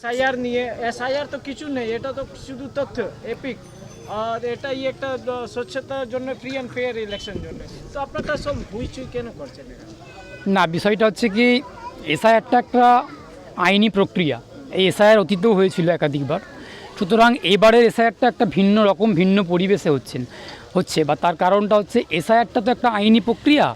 SIR নিয়ে, SIR তো কিছু নেই, এটা তো শুধু তথ্য এপিক আর এটাই একটা স্বচ্ছতার জন্য ফ্রি অ্যান্ড ফেয়ার ইলেকশন জন্য। তো আপনারা সব হুইচুই কেন করছেন? না, বিষয়টা হচ্ছে কি, এসআইআরটা একটা আইনি প্রক্রিয়া। এই এসআইআর অতীতেও হয়েছিল একাধিকবার। সুতরাং এবারের এসআইআরটা একটা ভিন্ন রকম, ভিন্ন পরিবেশে হচ্ছেন, হচ্ছে, বা তার কারণটা হচ্ছে, এসআইআরটা তো একটা আইনি প্রক্রিয়া।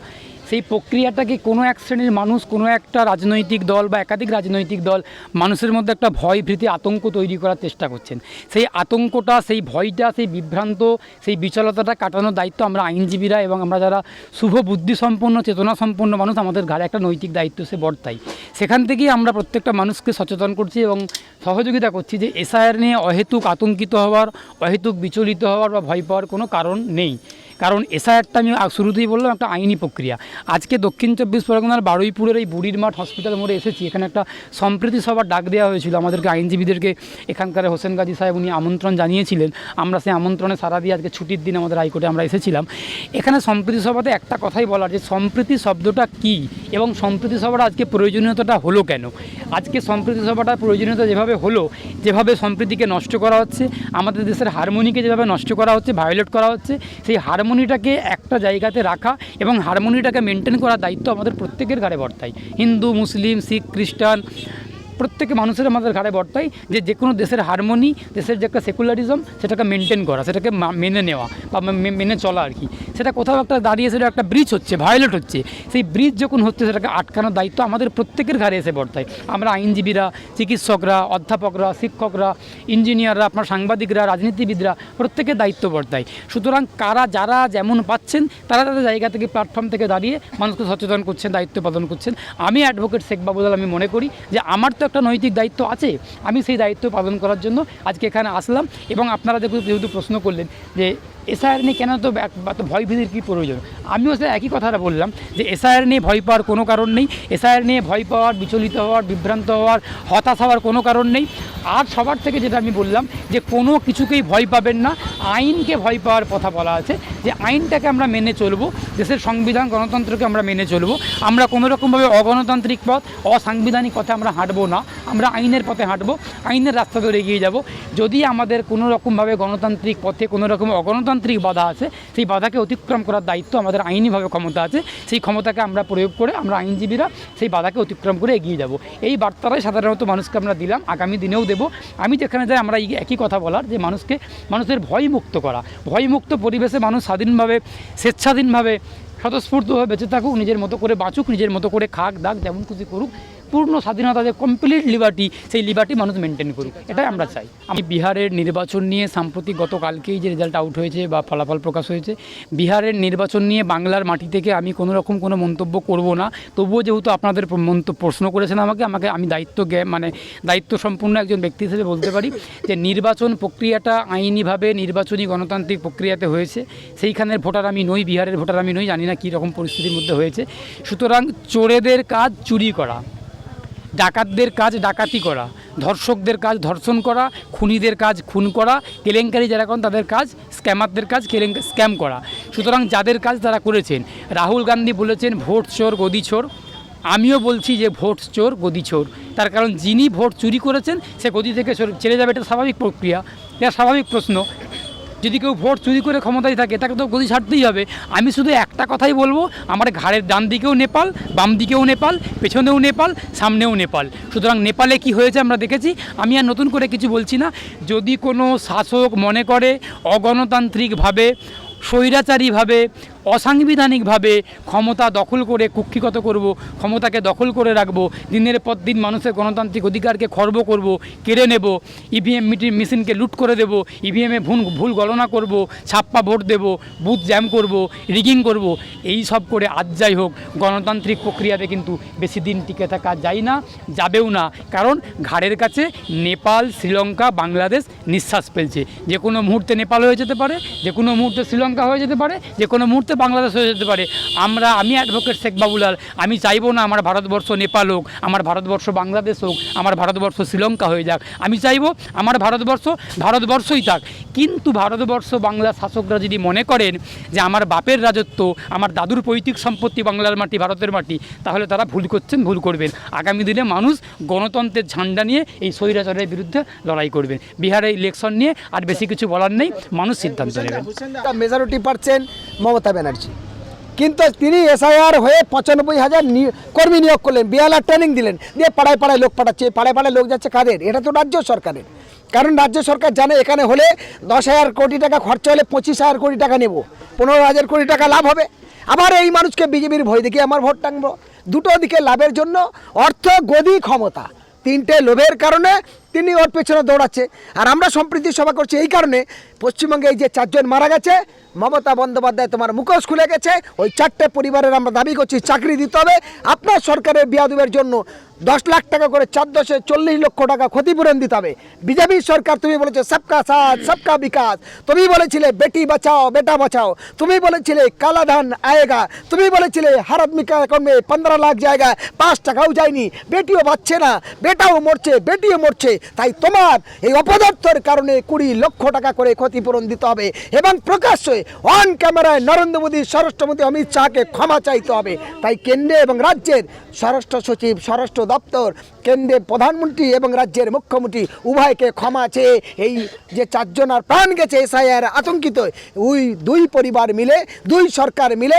সেই প্রক্রিয়াটাকে কোনো এক শ্রেণির মানুষ, কোনো একটা রাজনৈতিক দল বা একাধিক রাজনৈতিক দল মানুষের মধ্যে একটা ভয় ভীতি, আতঙ্ক তৈরি করার চেষ্টা করছেন? সেই আতঙ্কটা, সেই ভয়টা, সেই বিভ্রান্ত, সেই বিচলতাটা কাটানোর দায়িত্ব আমরা আইনজীবীরা এবং আমরা যারা শুভ বুদ্ধিসম্পন্ন চেতনা সম্পন্ন মানুষ, আমাদের ঘাড়ে একটা নৈতিক দায়িত্ব সে বর্তাই সেখান থেকেই আমরা প্রত্যেকটা মানুষকে সচেতন করছি এবং সহযোগিতা করছি যে এসআইআর নিয়ে অহেতুক আতঙ্কিত হওয়ার, অহেতুক বিচলিত হওয়ার বা ভয় পাওয়ার কোনো কারণ নেই। কারণ এসা একটা আমি শুরুতেই বললাম, একটা আইনি প্রক্রিয়া। আজকে দক্ষিণ চব্বিশ পরগনার বারুইপুরের এই বুড়ির মাঠ হসপিটাল মোড়ে এসেছি। এখানে একটা সম্প্রীতি সভার ডাক দেওয়া হয়েছিল। আমাদেরকে আইনজীবীদেরকে এখানকার হোসেন গাজী সাহেব উনি আমন্ত্রণ জানিয়েছিলেন। আমরা সেই আমন্ত্রণে সারা দিয়ে আজকে ছুটির দিন আমাদের হাইকোর্টে আমরা এসেছিলাম। এখানে সম্প্রীতি সভাতে একটা কথাই বলার যে সম্প্রীতি শব্দটা কী? এবং সম্প্রীতি সভাটা আজকে প্রয়োজনীয়তাটা হলো কেন? আজকে সম্প্রীতি সভাটার প্রয়োজনীয়তা যেভাবে হলো, যেভাবে সম্প্রীতিকে নষ্ট করা হচ্ছে, আমাদের দেশের হারমোনিকে যেভাবে নষ্ট করা হচ্ছে, ভায়োলেট করা হচ্ছে, সেই হারমোনিটাকে একটা জায়গাতে রাখা এবং হারমোনিটাকে মেনটেন করার দায়িত্ব আমাদের প্রত্যেকের ঘাড়ে বর্তায়। হিন্দু, মুসলিম, শিখ, খ্রিস্টান, প্রত্যেকে মানুষের আমাদের ঘাড়ে বর্তায় যে যে কোনো দেশের হারমোনি, দেশের যে একটা সেকুলারিজম, সেটাকে মেনটেন করা, সেটাকে মেনে নেওয়া বা মেনে চলা আর কি। সেটা কোথাও একটা দাঁড়িয়ে সেটা একটা ব্রিজ হচ্ছে ভায়োলেট হচ্ছে। সেই ব্রিজ যখন হচ্ছে, সেটাকে আটকানোর দায়িত্ব আমাদের প্রত্যেকের ঘাড়ে এসে বর্তায়। আমরা আইনজীবীরা, চিকিৎসকরা, অধ্যাপকরা, শিক্ষকরা ইঞ্জিনিয়াররা আপনার সাংবাদিকরা, রাজনীতিবিদরা, প্রত্যেকের দায়িত্ব বর্তায়। সুতরাং কারা, যারা যেমন পাচ্ছেন, তারা তাদের জায়গা থেকে প্ল্যাটফর্ম থেকে দাঁড়িয়ে মানুষকে সচেতন করছেন, দায়িত্ব পালন করছেন। আমি অ্যাডভোকেট শেখ বাবুলাল আমি মনে করি যে আমার তো একটা নৈতিক দায়িত্ব আছে। আমি সেই দায়িত্ব পালন করার জন্য আজকে এখানে আসলাম এবং আপনারা যেহেতু প্রশ্ন করলেন যে এসআইআর নিয়ে কেন তো ভয় ভীতির কী প্রয়োজন? আমিও সে একই কথাটা বললাম যে এসআইআর নিয়ে ভয় পাওয়ার কোনো কারণ নেই। এসআইআর নিয়ে ভয় পাওয়ার, বিচলিত হওয়ার, বিভ্রান্ত হওয়ার, হতাশ হওয়ার কোনো কারণ নেই। আর সবার থেকে যেটা আমি বললাম যে কোনো কিছুকেই ভয় পাবেন না। আইনকে ভয় পাওয়ার কথা বলা আছে যে আইনটাকে আমরা মেনে চলবো, দেশের সংবিধান, গণতন্ত্রকে আমরা মেনে চলবো। আমরা কোনো রকমভাবে অগণতান্ত্রিক পথ, অসাংবিধানিক পথে আমরা হাঁটবো না। আমরা আইনের পথে হাঁটবো, আইনের রাস্তা ধরে এগিয়ে যাব। যদি আমাদের কোনো রকমভাবে গণতান্ত্রিক পথে কোনো রকম অগণতান্ত্রিক বাধা আছে, সেই বাধাকে অতিক্রম করার দায়িত্ব আমাদের আইনিভাবে ক্ষমতা আছে, সেই ক্ষমতাকে আমরা প্রয়োগ করে আমরা আইনজীবীরা সেই বাধাকে অতিক্রম করে এগিয়ে যাব। এই বার্তাটাই সাধারণত মানুষকে আমরা দিলাম, আগামী দিনেও দেব। আমি যেখানে যাই, আমরা একই কথা বলার যে মানুষকে, মানুষের ভয় মুক্ত করা। ভয়মুক্ত পরিবেশে মানুষ স্বাধীনভাবে, স্বেচ্ছাধীনভাবে, স্বতঃস্ফূর্তভাবে বেঁচে থাকুক, নিজের মতো করে বাঁচুক, নিজের মতো করে খাক, দাক, যেমন খুশি করুক পূর্ণ স্বাধীনতা যে কমপ্লিট লিবার্টি সেই লিবার্টি মানুষ মেনটেন করুক। এটাই আমরা চাই। আমি বিহারের নির্বাচন নিয়ে সাম্প্রতিক গতকালকেই যে রেজাল্ট আউট হয়েছে বা ফলাফল প্রকাশ হয়েছে, বিহারের নির্বাচন নিয়ে বাংলার মাটি থেকে আমি কোনো রকম কোনো মন্তব্য করব না। তবুও যেহেতু আপনাদের মন্তব্য প্রশ্ন করেছেন আমাকে আমাকে আমি দায়িত্ব মানে দায়িত্ব সম্পূর্ণ একজন ব্যক্তি হিসেবে বলতে পারি যে নির্বাচন প্রক্রিয়াটা আইনিভাবে নির্বাচনী গণতান্ত্রিক প্রক্রিয়াতে হয়েছে। সেইখানের ভোটার আমি নই, বিহারের ভোটার আমি নই, জানি না কী রকম পরিস্থিতির মধ্যে হয়েছে। সুতরাং চোরেদের কাজ চুরি করা। ডাকাতদের কাজ ডাকাতি করা, ধর্ষকদের কাজ ধর্ষণ করা, খুনিদের কাজ খুন করা, কেলেঙ্কারি যারা করেন তাদের কাজ স্ক্যামারদের কাজ কেলেঙ্ স্ক্যাম করা। সুতরাং যাদের কাজ তারা করেছেন। রাহুল গান্ধী বলেছেন, ভোট চোর, গদি চোর। আমিও বলছি যে, ভোট চোর, গদি চোর। তার কারণ যিনি ভোট চুরি করেছেন, সে গদি থেকে ছেড়ে যাবে, এটা স্বাভাবিক প্রক্রিয়া। এটা স্বাভাবিক প্রশ্ন। যদি কেউ ভোট চুরি করে ক্ষমতায় থাকে, তাকে তো গদি ছাড়তেই হবে। আমি শুধু একটা কথাই বলব, আমার ঘাড়ের ডান দিকেও নেপাল, বাম দিকেও নেপাল, পেছনেও নেপাল, সামনেও নেপাল। সুতরাং নেপালে কি হয়েছে আমরা দেখেছি। আমি আর নতুন করে কিছু বলছি না। যদি কোনো শাসক মনে করে, অগণতান্ত্রিকভাবে, স্বৈরাচারীভাবে অসাংবিধানিকভাবে ক্ষমতা দখল করে কুক্ষিগত করব, ক্ষমতাকে দখল করে রাখব, দিনের পর দিন মানুষের গণতান্ত্রিক অধিকারকে খর্ব করব, কেড়ে নেব ইভিএম মিটি মেশিনকে লুট করে দেব ইভিএমে ভুল ভুল গণনা করব, ছাপ্পা ভোট দেব, বুথ জ্যাম করব, রিগিং করব, এই সব করে আজ যাই হোক, গণতান্ত্রিক প্রক্রিয়াতে কিন্তু বেশি দিন টিকে থাকা যায় না, যাবেও না। কারণ ঘাড়ের কাছে নেপাল, শ্রীলঙ্কা, বাংলাদেশ নিঃশ্বাস ফেলছে। যে কোনো মুহূর্তে নেপাল হয়ে যেতে পারে, যে কোনো মুহূর্তে শ্রীলঙ্কা হয়ে যেতে পারে, যে কোনো মুহূর্তে মুহূর্তে বাংলাদেশ হয়ে যেতে পারে। আমরা, আমি অ্যাডভোকেট শেখ বাবুলাল, আমি চাইব না আমার ভারতবর্ষ নেপাল হোক, আমার ভারতবর্ষ বাংলাদেশ হোক, আমার ভারতবর্ষ শ্রীলঙ্কা হয়ে যাক। আমি চাইব আমার ভারতবর্ষ ভারতবর্ষই থাক। কিন্তু ভারতবর্ষ বাংলা শাসকরা যদি মনে করেন যে আমার বাপের রাজত্ব, আমার দাদুর পৈতৃক সম্পত্তি বাংলার মাটি, ভারতের মাটি, তাহলে তারা ভুল করছেন, ভুল করবেন। আগামী দিনে মানুষ গণতন্ত্রের ঝান্ডা নিয়ে এই স্বৈরাচারের বিরুদ্ধে লড়াই করবেন। বিহারে ইলেকশন নিয়ে আর বেশি কিছু বলার নেই, মানুষ সিদ্ধান্ত নেবেন। মেজরিটি পাচ্ছেন মমতা ব্যানার্জি। কিন্তু তিনি এসআইআর হয়ে পঁচানব্বই হাজার কর্মী নিয়োগ করলেন বিয়ালার ট্রেনিং দিলেন, দিয়ে পাড়ায় পাড়ায় লোক পাঠাচ্ছে, পাড়ায় পাড়ায় লোক যাচ্ছে কাদের? এটা তো রাজ্য সরকারের। কারণ রাজ্য সরকার জানে এখানে হলে দশ হাজার কোটি টাকা খরচা হলে পঁচিশ হাজার কোটি টাকা নেব, পনেরো হাজার কোটি টাকা লাভ হবে। আবার এই মানুষকে বিজেপির ভয় দেখিয়ে আমার ভোট টাঙবো দুটো দিকে লাভের জন্য অর্থ গদি ক্ষমতা, তিনটে লোভের কারণে তিনি ওর পেছনে দৌড়াচ্ছে। আর আমরা সম্প্রীতি সভা করছি এই কারণে পশ্চিমবঙ্গে এই যে চারজন মারা গেছে, মমতা বন্দ্যোপাধ্যায় তোমার মুখোশ খুলে গেছে, ওই চারটে পরিবারের আমরা দাবি করছি, চাকরি দিতে হবে। আপনার সরকারের বিয়াদুবের জন্য দশ লাখ টাকা করে চার দশে চল্লিশ লক্ষ টাকা ক্ষতিপূরণ দিতে হবে। বিজেপি সরকার, তুমি বলেছ, সবকা সাথ, সবকা বিকাশ। তুমি বলেছিলে, বেটি বাঁচাও, বেটা বাঁচাও। তুমি বলেছিলে, কালা ধান আয়েগা। তুমি বলেছিলে হর আদমি কা পনেরো লাখ জায়গায় পাঁচ টাকাও যায়নি। বেটিও বাঁচছে না, বেটাও মরছে, বেটিও মরছে। তাই তোমার এই অপদার্থের কারণে কুড়ি লক্ষ টাকা করে ক্ষতিপূরণ দিতে হবে এবং প্রকাশ্যে অন ক্যামেরায় নরেন্দ্র মোদী স্বরাষ্ট্রমন্ত্রী অমিত শাহকে ক্ষমা চাইতে হবে। তাই কেন্দ্রে এবং রাজ্যের স্বরাষ্ট্র সচিব, স্বরাষ্ট্র দপ্তর কেন্দ্রে প্রধানমন্ত্রী এবং রাজ্যের মুখ্যমন্ত্রী উভয়কে ক্ষমা চেয়ে এই যে চারজন আর প্রাণ গেছে এসআইআর আতঙ্কিত, ওই দুই পরিবার মিলে, দুই সরকার মিলে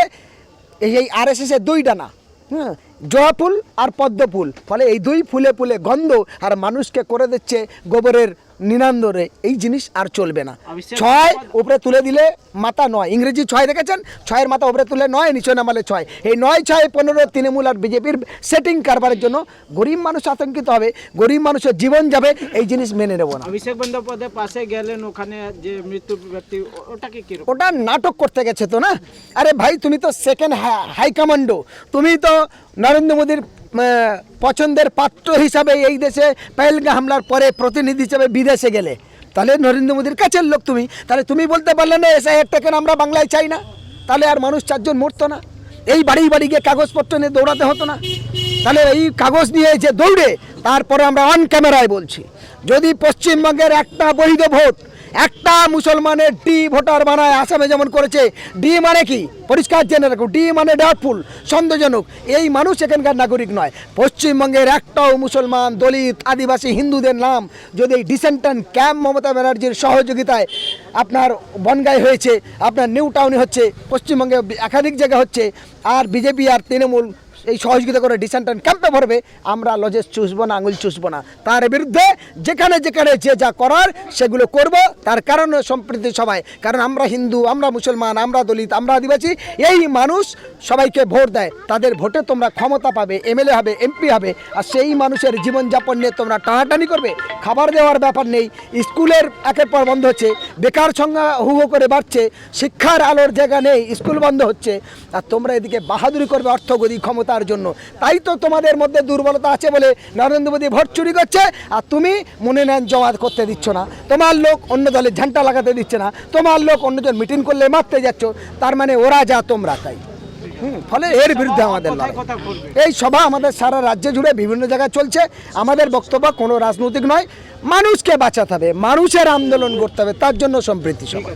এই এই আর এস এর দুই ডানা হ্যাঁ জবা ফুল আর পদ্ম ফুল ফলে এই দুই ফুলে ফুলে গন্ধ আর মানুষকে করে দিচ্ছে গোবরের নিনান্দরে এই জিনিস আর চলবে না। ছয় উপরে তুলে দিলে মাথা নয়। ইংরেজি ছয় দেখেছেন? ছয়ের মাথা উপরে তুলে নয় নিচে নামালে ছয়। এই নয় ছয় পনেরো তৃণমূল আর বিজেপির সেটিং কারবারের জন্য গরিব মানুষ আতঙ্কিত হবে গরিব মানুষের জীবন যাবে এই জিনিস মেনে নেব না। অভিষেক বন্দ্যোপাধ্যায় পাশে গেলেন ওখানে যে মৃত্যু ব্যক্তি ওটাকে কীরকম ওটা নাটক করতে গেছে তো না? আরে ভাই তুমি তো সেকেন্ড হাই কমান্ডো তুমি তো নরেন্দ্র মোদীর পছন্দের পাত্র হিসাবে এই দেশে পেহেলগা হামলার পরে প্রতিনিধি হিসাবে বিদেশে গেলে। তাহলে নরেন্দ্র মোদীর কাছের লোক তুমি। তাহলে তুমি বলতে পারলে না এসআই কেন আমরা বাংলায় চাই না? তাহলে আর মানুষ চারজন মরতো না। এই বাড়ি বাড়ি গিয়ে কাগজপত্র নিয়ে দৌড়াতে হতো না। তাহলে এই কাগজ নিয়ে যে দৌড়ে, তারপরে আমরা অন ক্যামেরায় বলছি। যদি পশ্চিমবঙ্গের একটা বৈধ ভোট একটা মুসলমানের ডি ভোটার বানায় আসামে যেমন করেছে ডি মানে কি? পরিষ্কার জেনে রাখো ডি মানে ডাউটফুল, সন্দেহজনক। এই মানুষ এখানকার নাগরিক নয়। পশ্চিমবঙ্গের একটাও মুসলমান, দলিত, আদিবাসী, হিন্দুদের নাম যদি এই ডিসেন্টন ক্যাম্প মমতা ব্যানার্জির সহযোগিতায় আপনার বনগায় হয়েছে, আপনার নিউ টাউনে হচ্ছে, পশ্চিমবঙ্গে একাধিক জায়গা হচ্ছে, আর বিজেপি আর তৃণমূল এই সহযোগিতা করে ডিসেন্টন ক্যাম্পে ভরবে, আমরা লজেস চুষবো না, আঙুল চুষবো না। তার বিরুদ্ধে যেখানে যেখানে যে যা করার সেগুলো করব, তার কারণ সম্প্রীতি সবাই। কারণ আমরা হিন্দু, আমরা মুসলমান, আমরা দলিত, আমরা আদিবাসী, এই মানুষ সবাইকে ভোট দেয়। তাদের ভোটে তোমরা ক্ষমতা পাবে, এমএলএ হবে, এমপি হবে, আর সেই মানুষের জীবনযাপন নিয়ে তোমরা টানাটানি করবে। খাবার দেওয়ার ব্যাপার নেই, স্কুলের একের পর বন্ধ হচ্ছে, বেকার সংখ্যা হু করে বাড়ছে, শিক্ষার আলোর জায়গা নেই, স্কুল বন্ধ হচ্ছে, আর তোমরা এদিকে বাহাদুরি করবে, অর্থগতি ক্ষমতার জন্য। তাই তো তোমাদের মধ্যে দুর্বলতা আছে বলে নরেন্দ্র মোদী ভোট চুরি করছে আর তুমি মনে নেন জমাত করতে দিচ্ছ না। তোমার লোক অন্য দলে ঝান্টা লাগাতে দিচ্ছে না। তোমার লোক অন্যজন মিটিং করলে মারতে যাচ্ছ। তার মানে ওরা যা তোমরা তাই। ফলে এর বিরুদ্ধে আমাদের লড়াই। এই সভা আমাদের সারা রাজ্য জুড়ে বিভিন্ন জায়গায় চলছে। আমাদের বক্তব্য কোনো রাজনৈতিক নয়। মানুষকে বাঁচাতে হবে। মানুষের আন্দোলন করতে হবে। তার জন্য সম্প্রীতি সভা.